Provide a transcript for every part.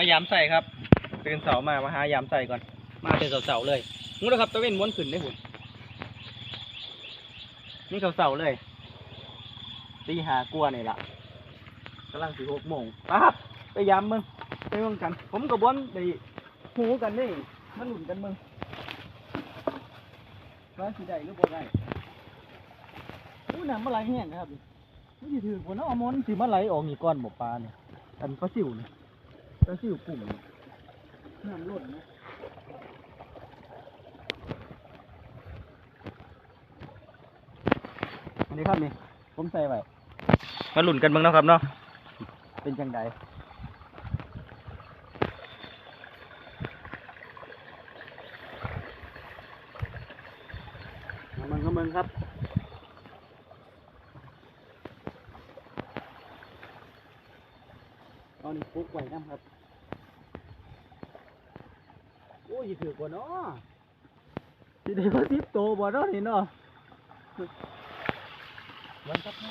มายามใส่ครับ ตื่นเสามามาหายามใส่ก่อน มาแต่เสาๆเลยงูนะครับตะเวนม้วนขึ้นได้หุ่นนี่เขาเสาเลยตีหากลัวนี่ล่ะกำลังสี่หกโมงปั๊บไปยามมึงไปมึงกัน ผมกับบอนไปหูกันนี่มันหลุนกันมึงว่าสิได้หรือบ่ได้อู้น้ำมาไหลแห้งนะครับนี่ถือคนเอามอนสิมาไหลออกนี่ก้อนบ่ปลาเนี่ยอันปลาซิวนี่ป ลาซิวกุ้งนี่น้ำล้นนะอันนี้ครับนี่ ผมใส่ไว้มาหลุนกันเบิ่งเนาะครับเนาะ เป็นจังไดมาเบิ่งก็เบิ่งครับตอนนี้ปุ๊กไว้น้ำครับ โอ้ยถือกว่าเนาะสิได้มาสิบโตบ่เนาะนี่เนาะมันครับนะ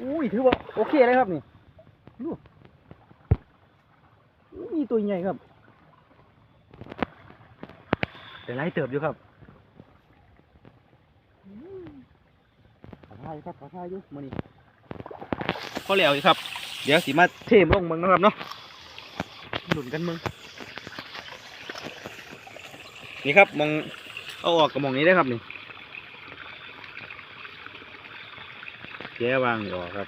อุ้ยถือว่าโอเคเลยครับนี่ดูอู้มีตัวใหญ่ครับแต่ไล่เติบอยู่ครับขอทายครับขอทายอยู่มานี่พอแล้วอีกครับ เดี๋ยวสิมาเทมลงมึงนะครับเนาะหนุนกันมึงนี่ครับมองเอาออกกับมองนี้ได้ครับนี่แกวางออกครับ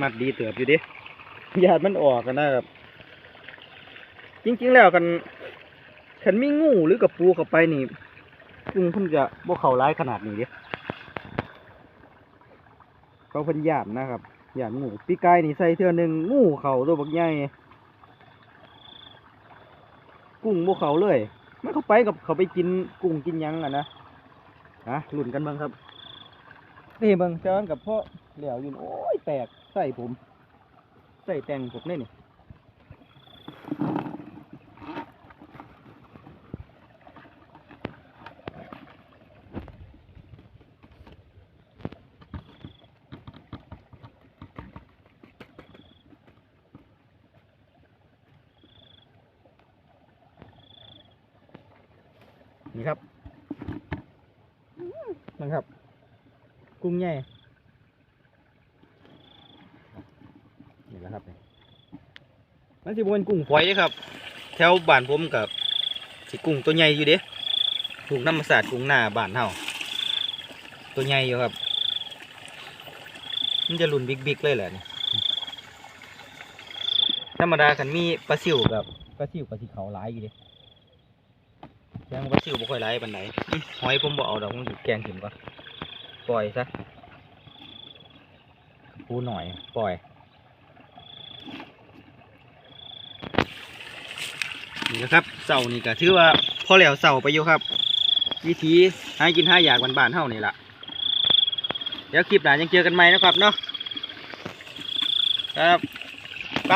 มัดดีเตือบอยู่ดิญาติมันออกกันนะครับ จริงๆแล้วกันขันมีงูหรือกับปูเข้าไปนี่ซึ่งเพิ่นจะบ่เขาร้ายขนาดนี้เด้ เขาเพิ่นย่าบนะครับหยาบงูปีกายนี่ใส่เทื่อหนึงงูเขาตัวบักใหญ่กุ้งบ่เขาเลยมันเขาไปกับเขาไปกินกุ้งกินยังอะนะฮะหลุนกันบ้างครับนี่เบิ่งเจ้ากับพ่อเหลียวยืนโอ้ยแตกใส่ผม ใส่แต่งผมนี่นี่ นี่ครับนะครับ กุ้งใหญ่นี่แหละครับนี่มันสิบเป็นกุ้งฝอยเด้ครับ แถวบ้านผมกับสิกุ้งตัวใหญ่อยู่เด้ถูกน้ำมาสาดกุ้งหน้าบ้านเฮาตัวใหญ่อยู่ครับ มันจะหลุนบิ๊กๆเลยแหละนี่ธรรมดาคันมีปลาซิวกับปลาซิวปลาสีเขาหลายอยู่เด้ ยังปลาซิวบ่ค่อยไหลปานใดอื้อหอยผมบ่เอาดอกผมสิแกงถิ่มก่อนปล่อยซะปูหน่อย ปล่อยนี่นะครับเสานี่ก็ถือว่าพอแล้วเสาไปอยู่ครับ วิธีหากินหาอยากบ้านๆเฮานี่ล่ะเดี๋ยวคลิปหน้ายังเจอกันใหม่นะครับเนาะครับไป